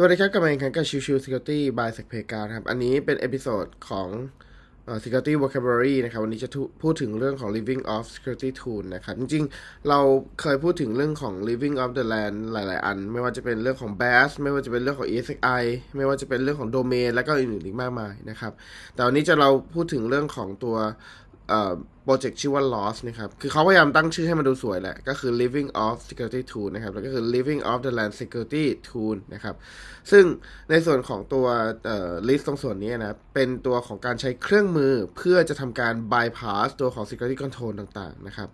สวัสดีครับกลับมาอีกครั้งกับชิวชิว Security by s e c p a y กาครับ อันนี้เป็นเอพิโซดของ Security Vocabulary นะครับ วันนี้จะพูดถึงเรื่องของ Living of Security Tool นะครับ จริงๆ เราเคยพูดถึงเรื่องของ Living of the Land หลายๆ อัน ไม่ว่าจะเป็นเรื่องของ BAS ไม่ว่าจะเป็นเรื่องของ ESXi ไม่ว่าจะเป็นเรื่องของ Domain และก็อื่นๆ อีกมากมายนะครับ แต่วันนี้จะเราพูดถึงเรื่องของตัว โปรเจกต์ชื่อว่า Lost นะครับ คือเขาพยายามตั้งชื่อให้มันดูสวยแหละ ก็คือ Living of Security Tool นะครับ แล้วก็คือ Living of the Land Security Tool นะครับ ซึ่งในส่วนของตัวลิสต์ตรงส่วนนี้นะ เป็นตัวของการใช้เครื่องมือเพื่อจะทำการ bypass ตัวของ security control ต่างๆ นะครับ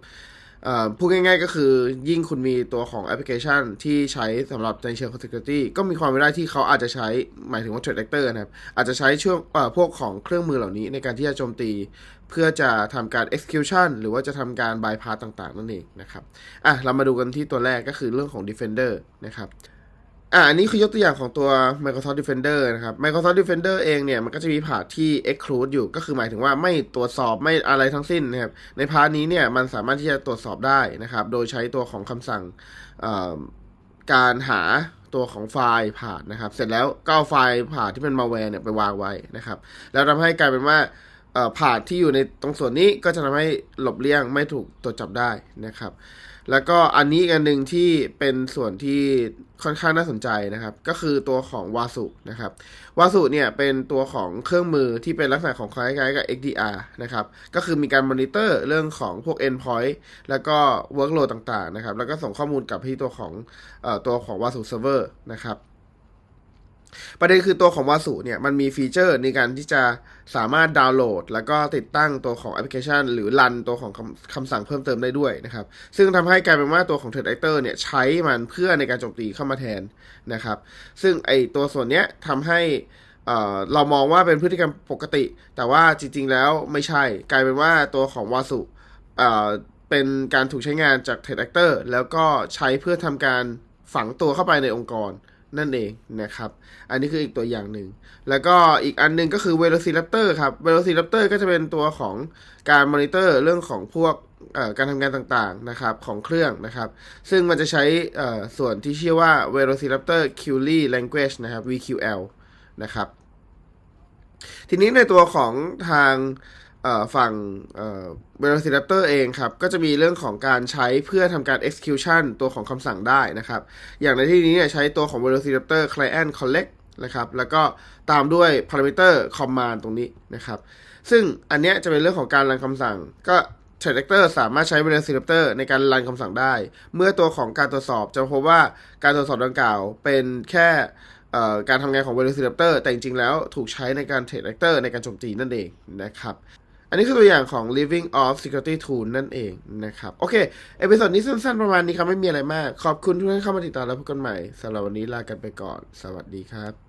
พูดง่ายๆก็คือยิ่งคุณมีตัวของแอปพลิเคชันที่ใช้สำหรับในเชิงคอง security ก็มีความเป็นได้ที่เขาอาจจะใช้หมายถึงว่า threat actor นะครับ อาจจะใช้ช่วงพวกของเครื่องมือเหล่านี้ในการที่จะโจมตี เพื่อจะทำการ execution หรือว่าจะทำการ bypass ต่างๆ นั่นเองนะครับ อะ เรามาดูกันที่ตัวแรกก็คือเรื่องของ defender นะครับ อ่านี้คือยกตัวอย่างของตัว Microsoft Defender นะครับ Microsoft Defender เองเนี่ย มันก็จะมีพาร์ทที่ exclude อยู่ ก็คือหมายถึงว่าไม่ตรวจสอบไม่อะไรทั้งสิ้นนะครับ ในพาร์ทนี้เนี่ยมันสามารถที่จะตรวจสอบได้นะครับ โดยใช้ตัวของคำสั่งการหาตัวของไฟล์ผ่านนะครับ เสร็จแล้วก็เอาไฟล์ผ่านที่เป็น malware เนี่ยไปวางไว้นะครับ แล้วทำให้กลายเป็นว่าผ่านที่อยู่ในตรงส่วนนี้ก็จะทำให้หลบเลี่ยงไม่ถูกตรวจจับได้นะครับ แล้วก็อันนี้อีกอันหนึ่งที่เป็นส่วนที่ค่อนข้างน่าสนใจนะครับ ก็คือตัวของวาสุนะครับวาสุเนี่ยเป็นตัวของเครื่องมือที่เป็นลักษณะของคล้ายๆกับ XDR นะครับก็คือมีการมอนิเตอร์เรื่องของพวก endpoint แล้วก็ workload ต่างๆนะครับ แล้วก็ส่งข้อมูลกลับที่ตัวของเอ่อตัวของวาสุ server นะครับ ประเด็นคือตัวของวาสุเนี่ยมันมีฟีเจอร์ในการที่จะสามารถดาวน์โหลด แล้วก็ติดตั้งตัวของแอปพลิเคชัน หรือรันตัวของคำคำสั่งเพิ่มเติมได้ด้วยนะครับ ซึ่งทำให้กลายเป็นว่าตัวของ Threat Actor เนี่ยใช้มันเพื่อในการโจมตีเข้ามาแทนนะครับ ซึ่งไอตัวส่วนเนี้ยทำให้เอ่อเรามองว่าเป็นพฤติกรรมปกติ แต่ว่าจริง ๆ แล้วไม่ใช่ กลายเป็นว่าตัวของวาสุเเป็นการถูกใช้งานจาก Threat Actor แล้วก็ใช้เพื่อทำการฝังตัวเข้าไปในองค์กร นั่นเองนะครับ อันนี้คืออีกตัวอย่างหนึ่ง แล้วก็อีกอันหนึงก็คือ Velociraptor ครับ Velociraptor ก็จะเป็นตัวของการมอนิเตอร์เรื่องของพวกการทำงานต่างๆนะครับของเครื่องนะครับ ซึ่งมันจะใช้ส่วนที่ชื่อว่า Velociraptor Query Language นะครับ VQL นะครับ ทีนี้ในตัวของทาง ฝั่งเอ่อ Velociraptor เองครับ ก็จะมีเรื่องของการใช้เพื่อทำการ execution ตัวของคำสั่งได้นะครับ อย่างในที่นี้เนี่ยใช้ตัวของ Velociraptor Client Collect นะครับ แล้วก็ตามด้วย parameter command ตรงนี้นะครับ ซึ่งอันเนี้ยจะเป็นเรื่องของการรันคำสั่ง ก็ Threat Actor สามารถใช้ Velociraptor ในการรันคำสั่งได้ เมื่อตัวของการตรวจสอบจะพบว่าการตรวจสอบดังกล่าวเป็นแค่การทำงานของ Velociraptor แต่จริงๆแล้วถูกใช้ในการ Threat Actor ในการโจมตีนั่นเองนะครับ อันนี้คือตัวอย่างของ Living of Security Tool นั่นเองนะครับ โอเค เอพิโซดนี้สั้นๆ ประมาณนี้ครับ ไม่มีอะไรมาก ขอบคุณทุกท่านเข้ามาติดตามแล้วพบกันใหม่สำหรับวันนี้ลากันไปก่อน สวัสดีครับ